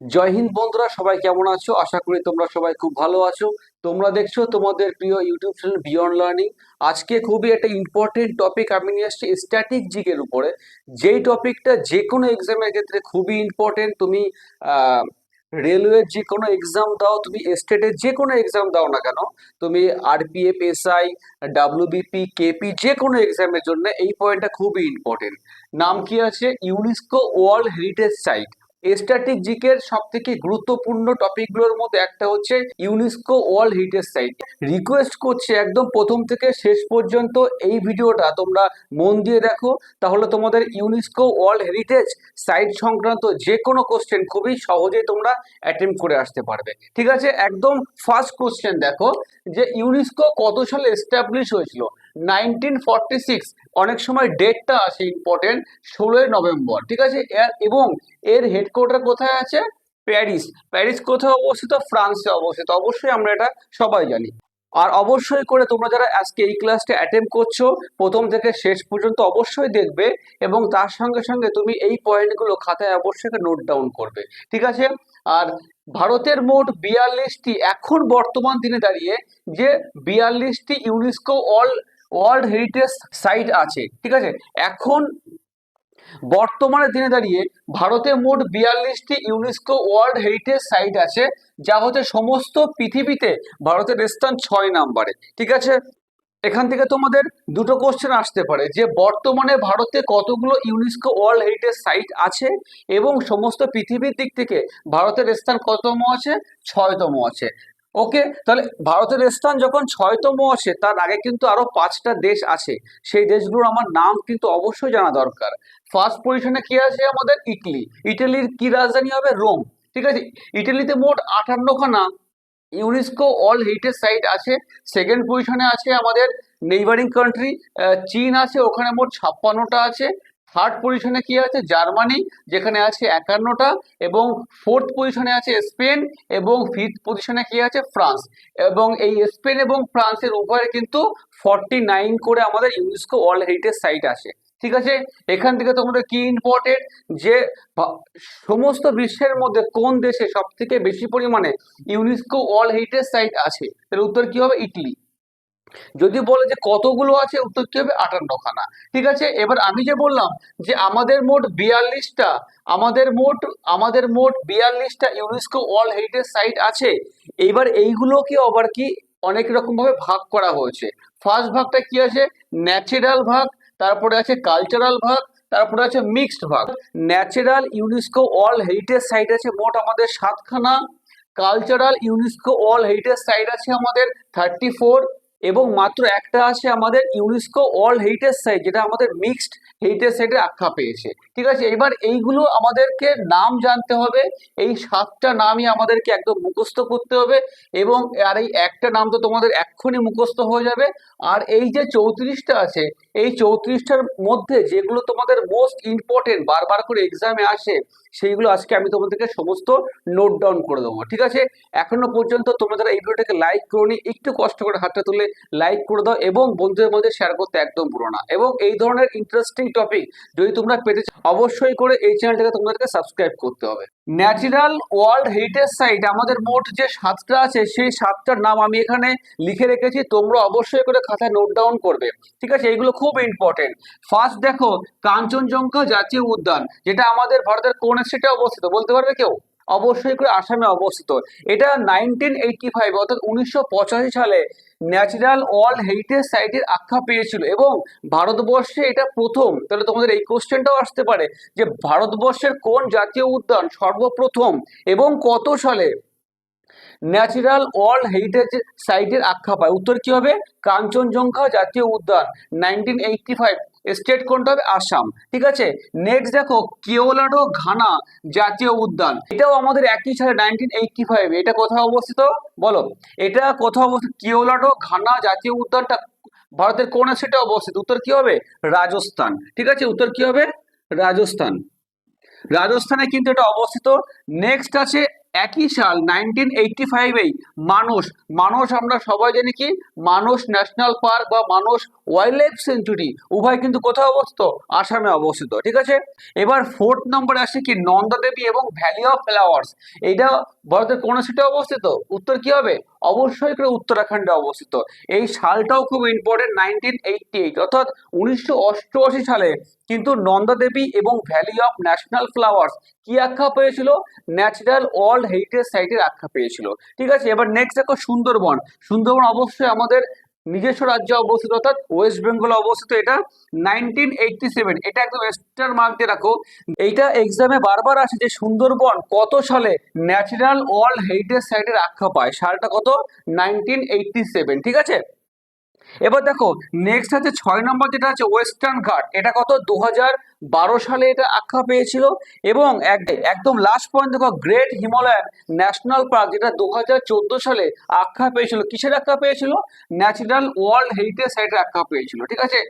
জয় হিন্দ বন্ধুরা, সবাই কেমন আছো? আশা করি তোমরা সবাই খুব ভালো আছো। তোমরা দেখছ তোমাদের প্রিয় ইউটিউব চ্যানেল বিয়ন্ড লার্নিং আজকে খুবই একটা ইম্পর্টেন্ট টপিক আমি নিয়ে আসছি স্ট্যাটিক জিকের উপরে। যেই টপিকটা যে কোনো এক্সামের ক্ষেত্রে খুবই ইম্পর্টেন্ট তুমি রেলওয়ের যে কোনো এক্সাম দাও, তুমি স্টেটের যে কোনো এক্সাম দাও না কেন, তুমি আরপিএফ এসআই ডাব্লিউবিপি কেপি যে কোনো এক্সামের জন্য এই পয়েন্টটা খুবই ইম্পর্টেন্ট নাম কি আছে? UNESCO world heritage site static জিকের সব থেকে গুরুত্বপূর্ণ টপিকগুলোর মধ্যে একটা হচ্ছে UNESCO world heritage site request করছে একদম প্রথম থেকে শেষ পর্যন্ত এই ভিডিওটা তোমরা মন দিয়ে দেখো। তাহলে তোমাদের ইউনেস্কো ওয়ার্ল্ড হেরিটেজ সাইট সংক্রান্ত যে কোনো কোশ্চেন খুবই সহজেই তোমরা অ্যাটেম্প করে আসতে পারবে। ঠিক আছে? একদম ফার্স্ট কোশ্চেন দেখো যে ইউনেস্কো কত সালে এস্টাবলিশ হয়েছিল? নাইনটিন ফর্টি সিক্স অনেক সময় ডেটটা আছে ইম্পর্টেন্ট ষোলোই নভেম্বর, ঠিক আছে? এবং এর হেডকোয়ার্টার কোথায় আছে? প্যারিস। প্যারিস কোথায় অবস্থিত? ফ্রান্সে অবস্থিত। অবশ্যই আমরা এটা সবাই জানি। আর অবশ্যই করে তোমরা যারা আজকে এই ক্লাসটা অ্যাটেম্প করছ, প্রথম থেকে শেষ পর্যন্ত অবশ্যই দেখবে এবং তার সঙ্গে সঙ্গে তুমি এই পয়েন্টগুলো খাতায় অবশ্যই নোট ডাউন করবে, ঠিক আছে? আর ভারতের মোট বিয়াল্লিশটি, এখন বর্তমান দিনে দাঁড়িয়ে যে বিয়াল্লিশটি UNESCO all world heritage site আছে, ঠিক আছে? এখন বর্তমানে দিনে দাঁড়িয়ে ভারতে মোট বিয়াল্লিশটি ইউনেস্কো ওয়ার্ল্ড হেরিটেজ সাইট আছে, যা হচ্ছে সমস্ত পৃথিবীতে ভারতের স্থান ছয় নাম্বারে, ঠিক আছে? এখান থেকে তোমাদের দুটো কোশ্চেন আসতে পারে, যে বর্তমানে ভারতে কতগুলো ইউনেস্কো ওয়ার্ল্ড হেরিটেজ সাইট আছে এবং সমস্ত পৃথিবীর দিক থেকে ভারতের স্থান কততম আছে? ছয়তম আছে। ওকে তাহলে ভারতের স্থান যখন ছয়তম আসে, তার আগে কিন্তু আরও পাঁচটা দেশ আছে। সেই দেশগুলোর আমার নাম কিন্তু অবশ্যই জানা দরকার। ফার্স্ট পজিশনে কি আছে আমাদের? ইটালি ইটালির কি রাজধানী হবে? রোম ঠিক আছে? ইটালিতে মোট আটান্নখানা ইউনেস্কো অল হেরিটেজ সাইট আছে। সেকেন্ড পজিশনে আছে আমাদের নেইবারিং কান্ট্রি চীন আছে, ওখানে মোট ছাপ্পান্নটা আছে। থার্ড পজিশনে কি আছে? জার্মানি, যেখানে আছে একান্নটা, এবং ফোর্থ পজিশনে আছে স্পেন, এবং ফিফথ পজিশনে কি আছে? ফ্রান্স। এবং এই স্পেন এবং ফ্রান্সের উভয়ের কিন্তু ফর্টি নাইন করে আমাদের ইউনেস্কো ওয়ার্ল্ড হেরিটেজ সাইট আছে। ঠিক আছে? এখান থেকে তোমাদের কি ইম্পর্টেন্ট যে সমস্ত বিশ্বের মধ্যে কোন দেশে সব থেকে বেশি পরিমাণে ইউনেস্কো ওয়ার্ল্ড হেরিটেজ সাইট আছে? এর উত্তর কি হবে? ইটালি। যদি বলে যে কতগুলো আছে, উত্তর কি হবে? আটান্নখানা। ঠিক আছে? এবার আমি যে বললাম যে আমাদের মোট বিয়াল্লিশটা, আমাদের মোট আমাদের মোট বিয়াল্লিশটা ইউনেস্কো ওয়ার্ল্ড হেরিটেজ সাইট আছে। এইবার এইগুলোকে আবার কি অনেক রকম ভাবে ভাগ করা হয়েছে। ফার্স্ট ভাগটা কি আছে? ন্যাচারাল ভাগ, তারপরে আছে কালচারাল ভাগ, তারপরে আছে মিক্সড ভাগ। Natural UNESCO world heritage site আছে মোট আমাদের সাতখানা। Cultural UNESCO world heritage site আছে আমাদের থার্টি ফোর এবং মাত্র একটা আছে আমাদের ইউনেস্কো ওয়ার্ল্ড হেরিটেজ সাইট যেটা আমাদের মিক্সড হেরিটেজ সেটে আখ্যা পেয়েছে। ঠিক আছে, এবার এইগুলো আমাদেরকে নাম জানতে হবে, এই সাতটা নামই আমাদেরকে একদম মুখস্থ করতে হবে এবং আর এই একটা নাম তো তোমাদের এক্ষুনি মুখস্থ হয়ে যাবে। আর এই যে চৌত্রিশটা আছে, এই চৌত্রিশটার মধ্যে যেগুলো তোমাদের মোস্ট ইম্পর্টেন্ট বারবার করে এক্সামে আসে, সেইগুলো আজকে আমি তোমাদেরকে সমস্ত নোট ডাউন করে দেবো। ঠিক আছে? এখনও পর্যন্ত তোমরা যারা এই ভিডিওটাকে লাইক করোনি, একটু কষ্ট করে হাতটা তুলে লাইক করে দাও এবং বন্ধুদের মধ্যে শেয়ার করতে একদম ভুলো না। এবং এই ধরনের ইন্টারেস্টিং টপিক যদি তোমরা পেতে অবশ্যই করে এই চ্যানেলটাকে তোমাদেরকে সাবস্ক্রাইব করতে হবে। ন্যাচারাল ওয়ার্ল্ড হেরিটেজ সাইট আমাদের মোট যে সাতটা আছে, সেই সাতটার নাম আমি এখানে লিখে রেখেছি, তোমরা অবশ্যই করে খাতায় নোট ডাউন করবে। ঠিক আছে? এইগুলো খুব ইম্পর্টেন্ট ফার্স্ট দেখো, কাঞ্চনজঙ্ঘা জাতীয় উদ্যান, যেটা আমাদের ভারতের কোন স্টেটে অবস্থিত, বলতে পারবে কেউ? অবশ্যই করে আসামে অবস্থিত। এটা নাইনটিন এইটটি ফাইভ অর্থাৎ উনিশশো পঁচাশি সালে ন্যাচারাল ওয়ার্ল্ড হেরিটেজ সাইটের আখ্যা পেয়েছিল এবং ভারতবর্ষে এটা প্রথম। তাহলে তোমাদের এই কোশ্চেনটাও আসতে পারে যে ভারতবর্ষের কোন জাতীয় উদ্যান সর্বপ্রথম এবং কত সালে ন্যাচারাল ওয়ার্ল্ড হেরিটেজ সাইটের আখ্যা পায়? উত্তর কি হবে? কাঞ্চনজঙ্ঘা জাতীয় উদ্যান নাইনটিন এইটটি ফাইভ স্টেট কোনটা হবে? আসাম। ঠিক আছে? নেক্সট দেখো, কেওলাডো ঘানা জাতীয় উদ্যান। এটাও আমাদের একই সালে নাইনটিন এইটটি ফাইভ এটা কোথায় অবস্থিত? বলো। এটা কোথাও অবস্থিত? কিওলাডো ঘানা জাতীয় উদ্যানটা ভারতের কোন স্টেটে অবস্থিত? উত্তর কি হবে? রাজস্থান। ঠিক আছে? উত্তর কি হবে? রাজস্থান। রাজস্থানে কিন্তু এটা অবস্থিত। নেক্সট আছে একই সাল নাইনটিন এইটটি ফাইভেই মানুষ মানস আমরা সবাই জানি কি? মানুষ ন্যাশনাল পার্ক বা মানুষ ওয়াইল্ড লাইফ সেঞ্চুরি উভয় কিন্তু কোথায় অবস্থিত? আসামে অবস্থিত, ঠিক আছে? এবার ফোর্থ নম্বরে আসে কি? নন্দা দেবী এবং ভ্যালি অফ ফ্লাওয়ার্স এইটা ভারতের কোন সিটে অবস্থিত? উত্তর কি হবে? অবশ্যই করে উত্তরাখণ্ডে অবস্থিত। এই সালটাও খুব ইম্পর্টেন্ট নাইনটিন এইটটি এইট অর্থাৎ উনিশশো অষ্টআশি সালে কিন্তু নন্দা দেবী এবং ভ্যালি অফ ন্যাশনাল ফ্লাওয়ার্স কি আখ্যা পেয়েছিল? ন্যাচারাল ওয়ার্ল্ড হেরিটেজ সাইটের আখ্যা পেয়েছিল। ঠিক আছে, এবার নেক্সট দেখো সুন্দরবন। সুন্দরবন অবশ্যই আমাদের নিজস্ব রাজ্যে অবস্থিত, অর্থাৎ ওয়েস্ট বেঙ্গলে অবস্থিত এটা নাইনটিন এইটটি সেভেন এটা একদম স্টার মার্ক দিয়ে রাখো। এইটা এক্সামে বারবার আসে যে সুন্দরবন কত সালে ন্যাচারাল ওয়ার্ল্ড হেরিটেজ সাইটের আখ্যা পায়। সালটা কত? নাইনটিন এইটটি সেভেন ঠিক আছে? এবার দেখো নেক্সট আছে ছয় নম্বর যেটা আছে ওয়েস্টার্ন ঘাট এটা কত? দু বারো সালে এটা আখ্যা পেয়েছিল। এবং একদম লাস্ট পয়েন্ট দেখো গ্রেট হিমালয়ান ন্যাশনাল পার্ক যেটা দু সালে আখ্যা পেয়েছিল। কিসের আখ্যা পেয়েছিল? ন্যাচারাল ওয়ার্ল্ড হেরিটেজ সাইটের আখ্যা পেয়েছিল, ঠিক আছে?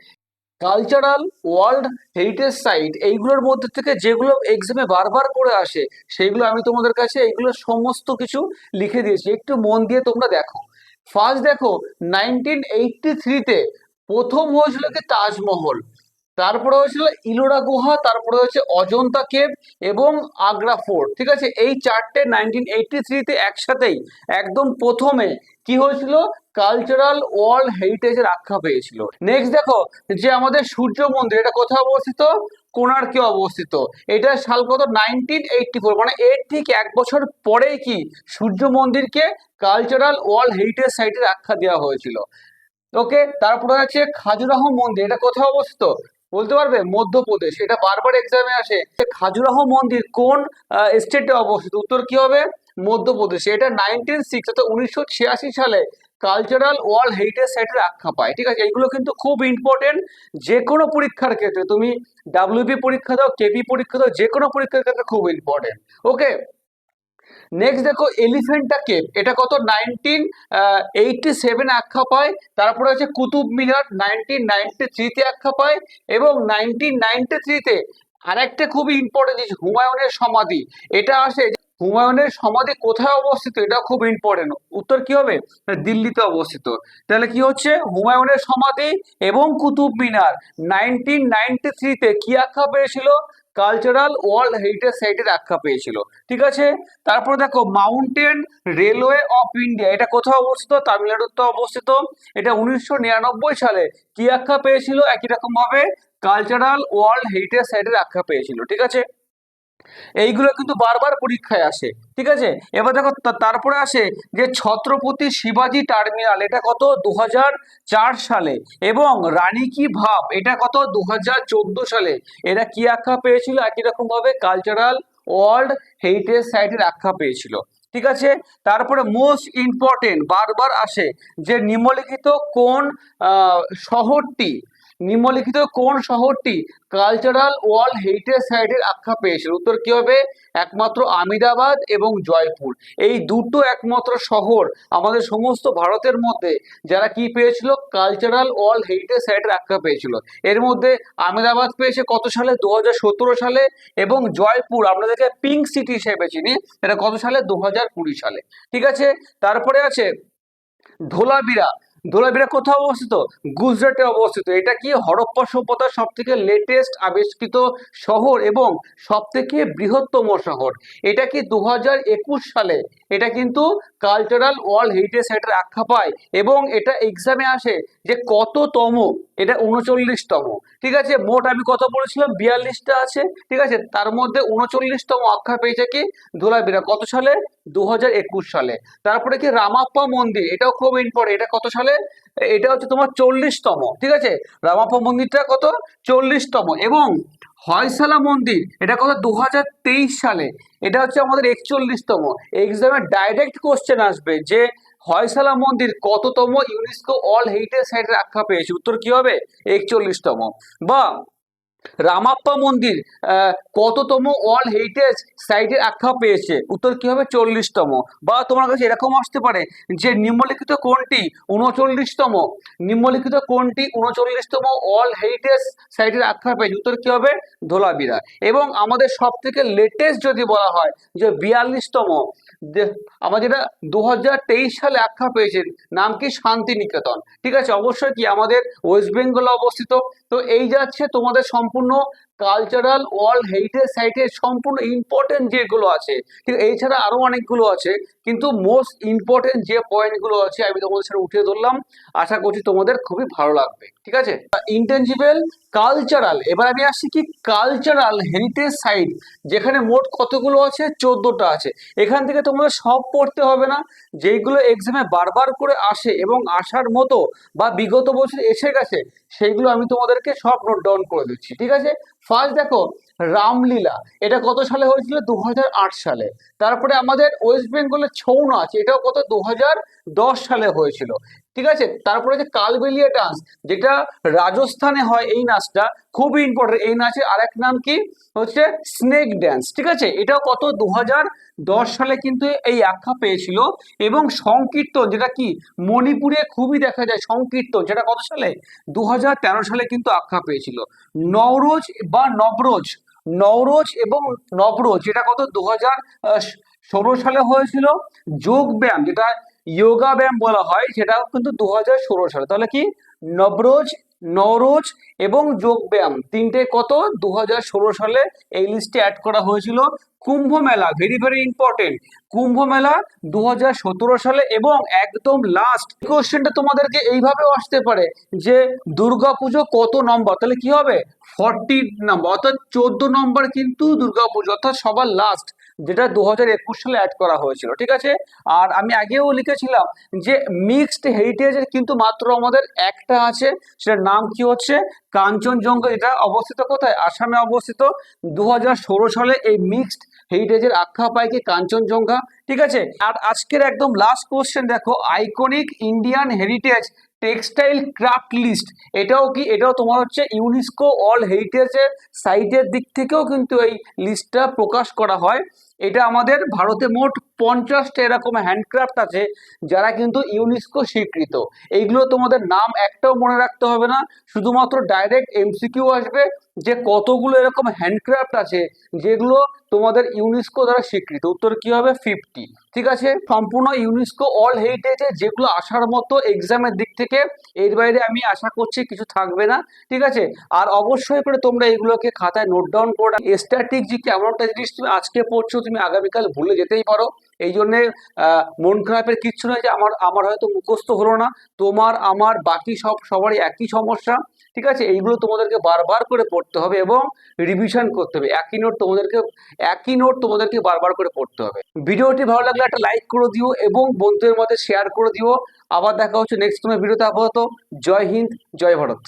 কালচারাল ওয়ার্ল্ড হেরিটেজ সাইট এইগুলোর মধ্যে থেকে যেগুলো এক্সামে বারবার করে আসে, সেইগুলো আমি তোমাদের কাছে, এইগুলো সমস্ত কিছু লিখে দিয়েছি। একটু মন দিয়ে তোমরা দেখো। ফার্স্ট দেখো নাইনটিন এইটটি থ্রিতে প্রথম হয়েছিল কি তাজমহল। তারপরে হয়েছিল ইলোরা গুহা, তারপরে হচ্ছে অজন্তা কেভ এবং আগ্রা ফোর্ট, ঠিক আছে? এই চারটে নাইনটিন এইটটি থ্রিতে একসাথেই একদম প্রথমে কি হয়েছিল? কালচারাল ওয়ার্ল্ড হেরিটেজের আখ্যা পেয়েছিল। নেক্সট দেখো, যে আমাদের সূর্য মন্দির, এটা কোথায় অবস্থিত? কোণার্কে অবস্থিত। এটা সাল কত? নাইনটিন এইটটি ফোর মানে এর ঠিক এক বছর পরেই কি সূর্য মন্দিরকে কালচারাল ওয়ার্ল্ড হেরিটেজ সাইটের আখ্যা দেওয়া হয়েছিল। ওকে তারপরে আছে খাজুরাহ মন্দির, এটা কোথায় অবস্থিত? বলতে পারবে? মধ্যপ্রদেশ। এটা বারবার এক্সামে আসে। খাজুরাহ মন্দির কোন স্টেটে অবস্থিত? উত্তর কি হবে? মধ্যপ্রদেশে। এটা নাইনটিন সিক্স অর্থাৎ উনিশশো ছিয়াশি সালে কালচারাল ওয়ার্ল্ড হেরিটেজ সাইটের আখ্যা পায়। ঠিক আছে? এইগুলো কিন্তু খুব ইম্পর্টেন্ট যে কোনো পরীক্ষার ক্ষেত্রে, তুমি ডাব্লিউবি পরীক্ষা দাও কেপি পরীক্ষা দাও যে কোনো পরীক্ষার ক্ষেত্রে খুব ইম্পর্টেন্ট ওকে নেক্সট দেখো এলিফেন্টা কেভ এটা কত? নাইনটিন এইটটি সেভেন আখ্যা পায়। তারপরে হচ্ছে কুতুব মিনার নাইনটিন নাইনটি থ্রিতে আখ্যা পায়। এবং নাইনটিন নাইনটি থ্রিতে আরেকটা খুবই ইম্পর্টেন্ট জিনিস, হুমায়ুনের সমাধি। এটা আসে হুমায়ুনের সমাধি কোথায় অবস্থিত? এটা খুব ইম্পর্টেন্ট উত্তর কি হবে? দিল্লিতে অবস্থিত। তাহলে কি হচ্ছে? হুমায়ুনের সমাধি এবং কুতুব মিনার। নাইনটিন নাইনটি থ্রিতে কি আখ্যা পেয়েছিল? কালচারাল ওয়ার্ল্ড হেরিটেজ সাইটের আখ্যা পেয়েছিল। ঠিক আছে? তারপর দেখো মাউন্টেন রেলওয়ে অফ ইন্ডিয়া এটা কোথাও অবস্থিত? তামিলনাড়ুতে অবস্থিত। এটা উনিশশো নিরানব্বই সালে কি আখ্যা পেয়েছিল? একই রকম ভাবে কালচারাল ওয়ার্ল্ড হেরিটেজ সাইটের আখ্যা পেয়েছিল। ঠিক আছে? এইগুলো কিন্তু বারবার পরীক্ষায় আসে, ঠিক আছে? এবার দেখো তারপরে আসে যে ছত্রপতি শিবাজি টার্মিনাল, এটা কত? দু সালে। এবং রানী কি ভাব, এটা কত? দু হাজার চোদ্দ সালে। এরা কি আখ্যা পেয়েছিল? একই রকম ভাবে কালচারাল ওয়ার্ল্ড হেরিটেজ সাইটের আখ্যা পেয়েছিল, ঠিক আছে? তারপরে মোস্ট ইম্পর্টেন্ট বারবার আসে যে নিম্নলিখিত কোন শহরটি নিম্নলিখিত কোন শহরটি কালচারাল ওয়ার্ল্ড হেরিটেজ সাইটের আখ্যা পেয়েছিল? উত্তর কি হবে? একমাত্র আমিরাবাদ এবং জয়পুর। এই দুটো একমাত্র শহর আমাদের সমস্ত ভারতের মধ্যে যারা কি পেয়েছিল? কালচারাল ওয়ার্ল্ড হেরিটেজ সাইটের আখ্যা পেয়েছিল। এর মধ্যে আমিরাবাদ পেয়েছে কত সালে? দু হাজার সতেরো সালে এবং জয়পুর আপনাদেরকে পিঙ্ক সিটি হিসেবে চিনি। এটা কত সালে? দু হাজার কুড়ি সালে। ঠিক আছে? তারপরে আছে ধোলাবিরা। ধোলাবিরা কোথাও অবস্থিত? গুজরাটে অবস্থিত। এটা কি হরপ্পা সভ্যতার সব থেকে লেটেস্ট আবিষ্কৃত শহর এবং সব থেকে বৃহত্তম শহর? এটা কি দু হাজার একুশ সালে? এটা কিন্তু কালচারাল ওয়ার্ল্ড হেরিটেজ সাইটের আখ্যা পায় এবং এটা এক্সামে আসে যে কততম? এটা উনচল্লিশতম। ঠিক আছে, মোট আমি কত বলেছিলাম বিয়াল্লিশটা আছে। ঠিক আছে, তার মধ্যে উনচল্লিশতম আখ্যা পেয়েছে কি? ধোলাবিরা কত সালে? দু হাজার একুশ সালে। তারপরে কি রামাপ্পা মন্দির, এটাও খুব ইম্পর্টেন্ট এটা কত সালে? এটা হচ্ছে তোমার চল্লিশতম, ঠিক আছে? রামাপ্পা মন্দিরটা কত? চল্লিশতম। এবং হয়সালা মন্দির, এটা কত? দু হাজার তেইশ সালে। এটা হচ্ছে আমাদের একচল্লিশতম। এক্সামে ডাইরেক্ট কোশ্চেন আসবে যে হয়সালা মন্দির কততম ইউনেস্কো অল হেরিটেজ সাইটের আখ্যা পেয়েছে। উত্তর কি হবে? একচল্লিশতম। বা রামাপ্পা মন্দির কততম ওয়ার্ল্ড হেরিটেজ সাইটের আখ্যা পেয়েছে। উত্তর কি হবে? চল্লিশতম। বা তোমার কাছে এরকম আসতে পারে যে নিম্নলিখিত কোনটি উনচল্লিশতম নিম্নলিখিত কোনটি উনচল্লিশতম ওয়ার্ল্ড হেরিটেজ সাইটের আখ্যা পেয়েছে? উত্তর কি হবে? ধোলাবিরা। এবং আমাদের সব থেকে লেটেস্ট যদি বলা হয় যে বিয়াল্লিশতম আমাদের যেটা দু হাজার তেইশ সালে আখ্যা পেয়েছেন নাম কি? শান্তিনিকেতন। ঠিক আছে? অবশ্যই কি আমাদের ওয়েস্ট বেঙ্গলে অবস্থিত। তো এই যাচ্ছে তোমাদের সম্পূর্ণ কালচারাল ওয়ার্ল্ড হেরিটেজ সাইটের সম্পূর্ণ ইম্পর্টেন্ট যেগুলো আছে আছে? এছাড়া আরও অনেকগুলো আছে, কিন্তু মোস্ট ইম্পর্টেন্ট যে পয়েন্টগুলো আছে আমি তোমাদের সাথে উঠিয়ে ধরলাম, আশা করছি তোমাদের খুবই ভালো লাগবে, ঠিক আছে? ইন্টেনজিবল কালচারাল এবার আমি আসছি কি কালচারাল হেরিটেজ সাইট যেখানে মোট কতগুলো আছে? চোদ্দোটা আছে। এখান থেকে তোমাদের সব পড়তে হবে না, যেইগুলো এক্সামে বারবার করে আসে এবং আসার মতো বা বিগত বছর এসে গেছে, সেইগুলো আমি তোমাদেরকে সব নোট ডাউন করে দিচ্ছি, ঠিক আছে? ফার্স্ট দেখো রামলীলা। এটা কত সালে হয়েছিল? দু হাজার আট সালে। তারপরে আমাদের ওয়েস্ট বেঙ্গলের ছৌ নাচ, এটাও কত? দু সালে হয়েছিল। ঠিক আছে? তারপরে যে কালবেলিয়া ডান্স, যেটা রাজস্থানে হয় এই নাচটা, খুবই ইম্পর্টেন্ট এই নাচের আরেক নাম কি? হচ্ছে স্নেক ড্যান্স ঠিক আছে? এটাও কত? দু দশ সালে কিন্তু এই আখ্যা পেয়েছিল। এবং সংকীর্তন, যেটা কি? মণিপুরে খুবই দেখা যায় সংকীর্তন। যেটা কত সালে? দু হাজার তেরো সালে কিন্তু আখ্যা পেয়েছিল। নওরোজ বা নবরোজ নওরোজ এবং নবরোজ, যেটা কত দু হাজার ষোলো সালে হয়েছিল যোগ ব্যায়াম, যেটা যোগা ব্যায়াম বলা হয় সেটা কিন্তু দু হাজার ষোলো সালে। তাহলে কি? নবরোজ নরোজ এবং যোগ ব্যায়াম, তিনটে কত? দু হাজার ষোলো সালে এই লিস্টে অ্যাড করা হয়েছিল। কুম্ভ মেলা ভেরি ভেরি ইম্পর্টেন্ট কুম্ভ মেলা দু হাজার সতেরো সালে এবং একদম লাস্ট কোশ্চেনটা তোমাদেরকে এইভাবে আসতে পারে যে দুর্গাপুজো কত নম্বর তাহলে কি হবে? ফর্টি নম্বর অর্থাৎ চোদ্দ নম্বর কিন্তু দুর্গাপুজো, অর্থাৎ সবার লাস্ট যেটা দু হাজার একুশ সালে অ্যাড করা হয়েছিল, ঠিক আছে? আর আমি আগেও লিখেছিলাম যে মিক্সড হেরিটেজের কিন্তু মাত্র আমাদের একটা আছে, সেটার নাম কি হচ্ছে? কাঞ্চনজঙ্ঘা, এটা অবস্থিত কোথায়? আসামে অবস্থিত। দু হাজার ষোলো সালে এই মিক্সড হেরিটেজের আখ্যা পায় কি কাঞ্চনজঙ্ঘা? ঠিক আছে? আর আজকের একদম লাস্ট কোয়েশ্চেন দেখো iconic Indian heritage textile craft list এটাও কি, এটাও তোমার হচ্ছে ইউনেস্কো অল হেরিটেজের সাইটের দিক থেকেও কিন্তু এই লিস্টটা প্রকাশ করা হয়। এটা আমাদের ভারতে মোট পঞ্চাশটা এরকম হ্যান্ডক্রাফট আছে যারা কিন্তু ইউনেস্কো স্বীকৃত। এইগুলো তোমাদের নাম একটাও মনে রাখতে হবে না, শুধুমাত্র ডাইরেক্ট এমসিকিউ আসবে, যে কতগুলো এরকম হ্যান্ডক্রাফট আছে যেগুলো তোমাদের ইউনেস্কো দ্বারা স্বীকৃত। উত্তর কি হবে? ফিফটি ঠিক আছে? সম্পূর্ণ ইউনেস্কো অল হেরিটেজে যেগুলো আসার মতো এক্সামের দিক থেকে, এর বাইরে আমি আশা করছি কিছু থাকবে না। ঠিক আছে? আর অবশ্যই করে তোমরা এগুলোকে খাতায় নোট ডাউন করে স্ট্যাটিক যে কেমন একটা জিনিস তুমি আজকে পড়ছো তুমি আগামীকাল ভুলে যেতেই পারো। এই জন্যে মন খারাপের কিচ্ছু নয় যে আমার আমার হয়তো মুখস্থ হলো না। তোমার, আমার, বাকি সব, সবারই একই সমস্যা, ঠিক আছে? এইগুলো তোমাদেরকে বারবার করে পড়তে হবে এবং রিভিশন করতে হবে। একই নোট তোমাদেরকে, একই নোট তোমাদেরকে বারবার করে পড়তে হবে। ভিডিওটি ভালো লাগলে একটা লাইক করে দিও এবং বন্ধুদের মধ্যে শেয়ার করে দিও। আবার দেখা হচ্ছে নেক্সট কোনো ভিডিওতে আপাতত। জয় হিন্দ, জয় ভারত।